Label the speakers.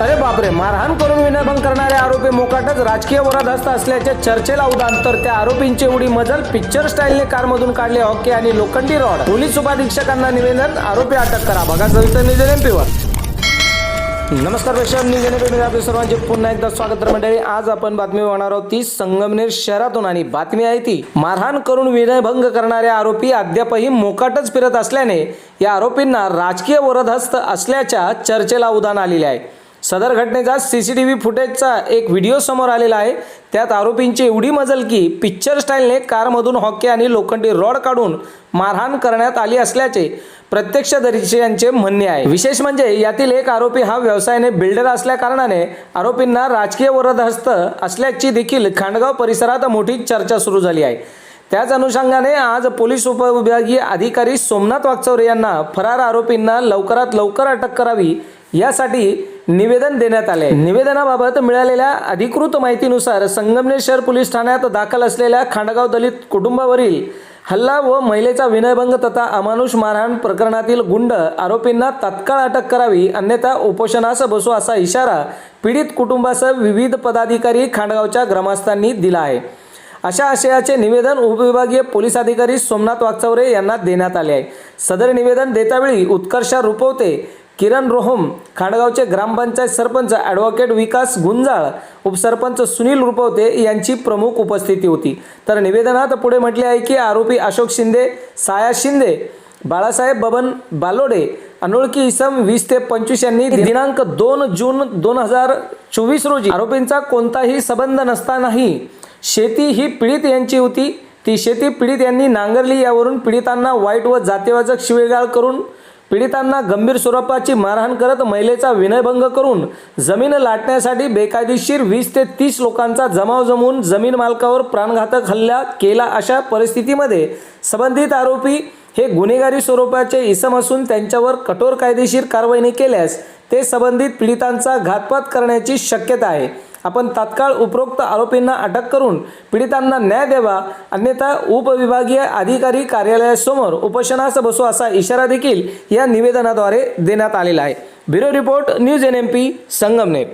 Speaker 1: अरे बापरे मारहाण करून विनयभंग करणारे आरोपी मोकाटच राजकीय वरदहस्त असल्याच्या चर्चेला उदान तर त्या आरोपींची उडी मजल पिक्चर स्टाईलने कारमधून काढले हॉकी आणि लोखंडी रॉड. पोलीस उपाधीक्षकांना निवेदन आरोपी अटक करा. बघा सविस्तर निवेदन एमपीवर नमस्कार वैशाम मी जनपी आपले सर्वांचे पुन्हा एकदा स्वागत मंडळी आज आपण बातमी बघणार आहोत ती संगमनेर शहरातून आणि बातमी आहे ती मारहाण करून विनयभंग करणारे आरोपी अद्यापही मोकाटच फिरत असल्याने या आरोपींना राजकीय वरदहस्त असल्याच्या चर्चेला उदान आलेले आहे. सदर घटनेचा सी सी टी व्ही फुटेजचा एक व्हिडिओ समोर आलेला आहे. त्यात आरोपींची एवढी मजल की पिक्चर स्टाईलने कारमधून हॉकी आणि लोखंडी रॉड काढून मारहाण करण्यात आली असल्याचे प्रत्यक्षदर्शीयांचे म्हणणे आहे. विशेष म्हणजे यातील एक आरोपी हा व्यवसायाने बिल्डर असल्याकारणाने आरोपींना राजकीय वरदहस्त असल्याची देखील खांडगाव परिसरात मोठी चर्चा सुरू झाली आहे. त्याच अनुषंगाने आज पोलीस उपविभागीय अधिकारी सोमनाथ वागचौरे यांना फरार आरोपींना लवकरात लवकर अटक करावी यासाठी निवेदन देण्यात आले. निवेदनाबाबत मिळालेल्या अधिकृत माहितीनुसार संगमनेर शहर पोलीस ठाण्यात दाखल असलेल्या खांडगाव दलित कुटुंबावरील हल्ला व महिलेचा विनयभंग तथा अमानुष मारहाण प्रकरणातील गुंड आरोपींना तत्काळ अटक करावी अन्यथा उपोषणास बसू असा इशारा पीडित कुटुंबासह विविध पदाधिकारी खांडगावच्या ग्रामस्थांनी दिला आहे. अशा आशयाचे निवेदन उपविभागीय पोलीस अधिकारी सोमनाथ वागचौरे यांना देण्यात आले आहे. सदर निवेदन देतावेळी उत्कर्षा रुपवते किरण रोहम खाडगावचे ग्रामपंचायत सरपंच ॲडव्होकेट विकास गुंजाळ उपसरपंच सुनील रुपवते यांची प्रमुख उपस्थिती होती. तर निवेदनात पुढे म्हटले आहे की आरोपी अशोक शिंदे साया शिंदे बाळासाहेब बबन बालोडे अनोळखी इसम वीस ते पंचवीस यांनी दिनांक दोन जून दोन हजार चोवीस रोजी आरोपींचा कोणताही संबंध नसतानाही शेती ही पीडित यांची होती. ती शेती पीडित यांनी नांगरली यावरून पीडितांना वाईट व जातीवाचक शिवेगाळ करून पीडितांना गंभीर स्वरूपाची मारहाण करत महिलेचा विनयभंग करून जमीन लाटण्यासाठी बेकायदेशीर वीस ते तीस लोकांचा जमाव जमवून जमीन मालकावर प्राणघातक हल्ला केला अशा परिस्थितीमध्ये संबंधित आरोपी हे गुन्हेगारी स्वरूपाचे इसम असून त्यांच्यावर कठोर कायदेशीर कारवाई केल्यास ते संबंधित पीडितांचा घातपात करण्याची शक्यता आहे. आपण तात्काळ उपरोक्त आरोपींना अटक करून पीडितांना न्याय द्यावा अन्यथा उपविभागीय अधिकारी कार्यालयासमोर उपोषणास बसू असा इशारा देखील या निवेदनाद्वारे देण्यात आलेला आहे. Bureau report news N M P Sangamner.